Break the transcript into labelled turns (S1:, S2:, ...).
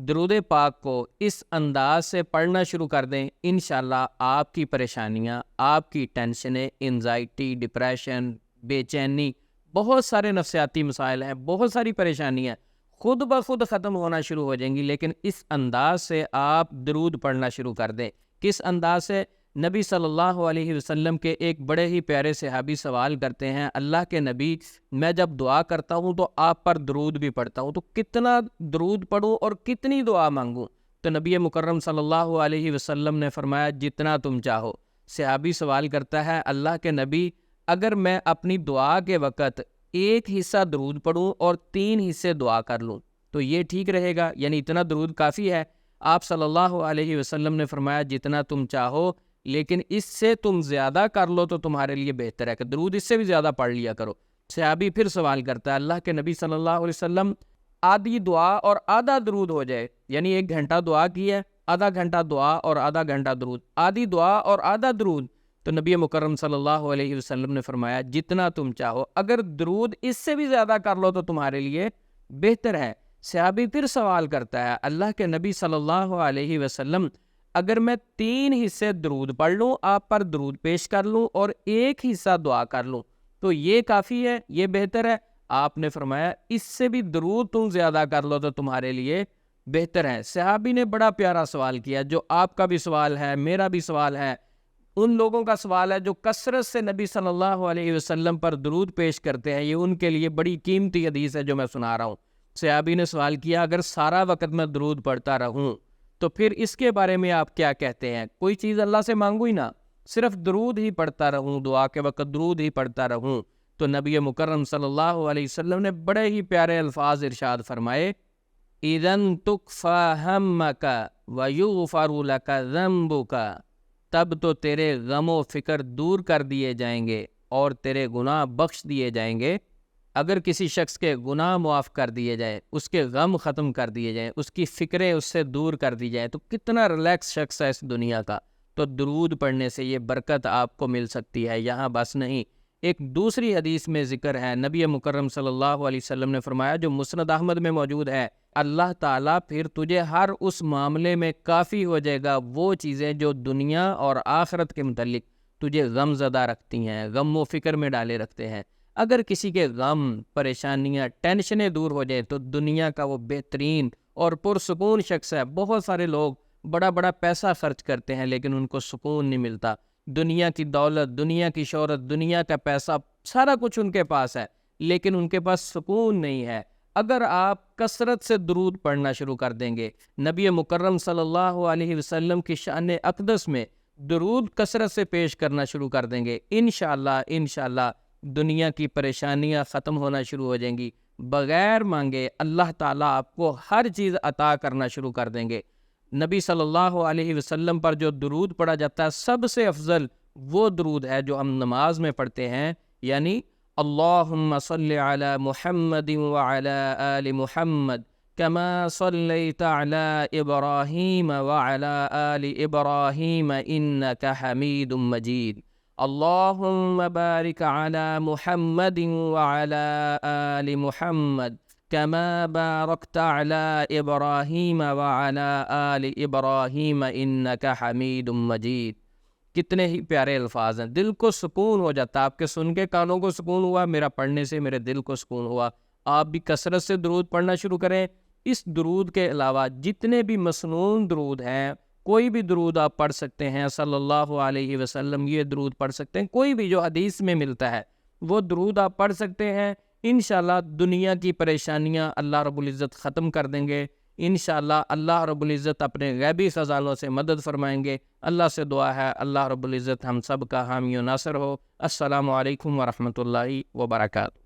S1: درود پاک کو اس انداز سے پڑھنا شروع کر دیں۔ انشاءاللہ آپ کی پریشانیاں، آپ کی ٹینشنیں انزائٹی ڈپریشن بے چینی بہت سارے نفسیاتی مسائل ہیں، بہت ساری پریشانیاں خود بخود ختم ہونا شروع ہو جائیں گی، لیکن اس انداز سے آپ درود پڑھنا شروع کر دیں۔ کس انداز سے؟ نبی صلی اللہ علیہ وسلم کے ایک بڑے ہی پیارے صحابی سوال کرتے ہیں، اللہ کے نبی، میں جب دعا کرتا ہوں تو آپ پر درود بھی پڑھتا ہوں، تو کتنا درود پڑھوں اور کتنی دعا مانگوں؟ تو نبی مکرم صلی اللہ علیہ وسلم نے فرمایا، جتنا تم چاہو۔ صحابی سوال کرتا ہے، اللہ کے نبی، اگر میں اپنی دعا کے وقت ایک حصہ درود پڑھوں اور تین حصے دعا کر لوں، تو یہ ٹھیک رہے گا؟ یعنی اتنا درود کافی ہے؟ آپ صلی اللہ علیہ وسلم نے فرمایا، جتنا تم چاہو لیکن اس سے تم زیادہ کر لو تو تمہارے لیے بہتر ہے۔ کہ درود اس سے بھی زیادہ پڑھ لیا کرو۔ صحابی پھر سوال کرتا ہے، اللہ کے نبی صلی اللہ علیہ وسلم آدھی دعا اور آدھا درود ہو جائے یعنی ایک گھنٹہ دعا کی ہے، آدھا گھنٹہ دعا اور آدھا گھنٹہ درود۔ آدھی دعا اور آدھا درود۔ تو نبی مکرم صلی اللہ علیہ وسلم نے فرمایا، جتنا تم چاہو، اگر درود اس سے بھی زیادہ کر لو تو تمہارے لیے بہتر ہے۔ صحابی پھر سوال کرتا ہے، اللہ کے نبی صلی اللہ علیہ وسلم اگر میں تین حصے درود پڑھ لوں، آپ پر درود پیش کر لوں اور ایک حصہ دعا کر لوں، تو یہ کافی ہے، یہ بہتر ہے۔ آپ نے فرمایا، اس سے بھی درود تم زیادہ کر لو تو تمہارے لیے بہتر ہے۔ صحابی نے بڑا پیارا سوال کیا، جو آپ کا بھی سوال ہے، میرا بھی سوال ہے، ان لوگوں کا سوال ہے جو کثرت سے نبی صلی اللہ علیہ وسلم پر درود پیش کرتے ہیں، یہ ان کے لیے بڑی قیمتی حدیث ہے جو میں سنا رہا ہوں۔ صحابی نے سوال کیا، اگر سارا وقت میں درود پڑھتا رہوں تو پھر اس کے بارے میں آپ کیا کہتے ہیں؟ کوئی چیز اللہ سے مانگو ہی نہ۔ صرف درود ہی پڑھتا رہوں، دعا کے وقت درود ہی پڑھتا رہوں۔ تو نبی مکرم صلی اللہ علیہ وسلم نے بڑے ہی پیارے الفاظ ارشاد فرمائے ایدن تکفا ہم کا ویو فارول کا ضمبو کا تب تو تیرے غم و فکر دور کر دیے جائیں گے اور تیرے گناہ بخش دیے جائیں گے۔ اگر کسی شخص کے گناہ معاف کر دیے جائے اس کے غم ختم کر دیے جائیں، اس کی فکریں اس سے دور کر دی جائیں، تو کتنا ریلیکس شخص ہے اس دنیا کا؟ تو درود پڑھنے سے یہ برکت آپ کو مل سکتی ہے، یہاں بس نہیں۔ ایک دوسری حدیث میں ذکر ہے، نبی مکرم صلی اللہ علیہ وسلم نے فرمایا، جو مسند احمد میں موجود ہے، اللہ تعالیٰ پھر تجھے ہر اس معاملے میں کافی ہو جائے گا، وہ چیزیں جو دنیا اور آخرت کے متعلق تجھے غم زدہ رکھتی ہیں، غم و فکر میں ڈالے رکھتے ہیں۔ اگر کسی کے غم، پریشانیاں، ٹینشنیں دور ہو جائیں تو دنیا کا وہ بہترین اور پرسکون شخص ہے۔ بہت سارے لوگ بڑا بڑا پیسہ خرچ کرتے ہیں لیکن ان کو سکون نہیں ملتا۔ دنیا کی دولت، دنیا کی شہرت، دنیا کا پیسہ سارا کچھ ان کے پاس ہے، لیکن ان کے پاس سکون نہیں ہے۔ اگر آپ کثرت سے درود پڑھنا شروع کر دیں گے، نبی مکرم صلی اللہ علیہ وسلم کی شان اقدس میں درود کثرت سے پیش کرنا شروع کر دیں گے۔ انشاءاللہ انشاءاللہ دنیا کی پریشانیاں ختم ہونا شروع ہو جائیں گی۔ بغیر مانگے اللہ تعالیٰ آپ کو ہر چیز عطا کرنا شروع کر دیں گے۔ نبی صلی اللہ علیہ وسلم پر جو درود پڑھا جاتا ہے، سب سے افضل وہ درود ہے جو ہم نماز میں پڑھتے ہیں۔ یعنی اللہم صلی علی محمد وعلی آل محمد كما صليت على إبراهيم وعلى آل إبراهيم إنك حميد مجيد اللهم بارك على محمد وعلى آل محمد كما باركت على إبراهيم وعلى آل إبراهيم إنك حميد مجيد۔ کتنے ہی پیارے الفاظ ہیں۔ دل کو سکون ہو جاتا آپ کے سن کے کانوں کو سکون ہوا، میرا پڑھنے سے میرے دل کو سکون ہوا۔ آپ بھی کثرت سے درود پڑھنا شروع کریں۔ اس درود کے علاوہ جتنے بھی مصنون درود ہیں کوئی بھی درود آپ پڑھ سکتے ہیں، صلی اللہ علیہ وسلم یہ درود پڑھ سکتے ہیں۔ کوئی بھی جو حدیث میں ملتا ہے، وہ درود آپ پڑھ سکتے ہیں۔ انشاءاللہ دنیا کی پریشانیاں اللہ رب العزت ختم کر دیں گے۔ انشاءاللہ اللہ رب العزت اپنے غیبی خزانوں سے مدد فرمائیں گے۔ اللہ سے دعا ہے، اللہ رب العزت ہم سب کا حامی و ناصر ہو۔ السلام علیکم ورحمۃ اللہ وبرکاتہ۔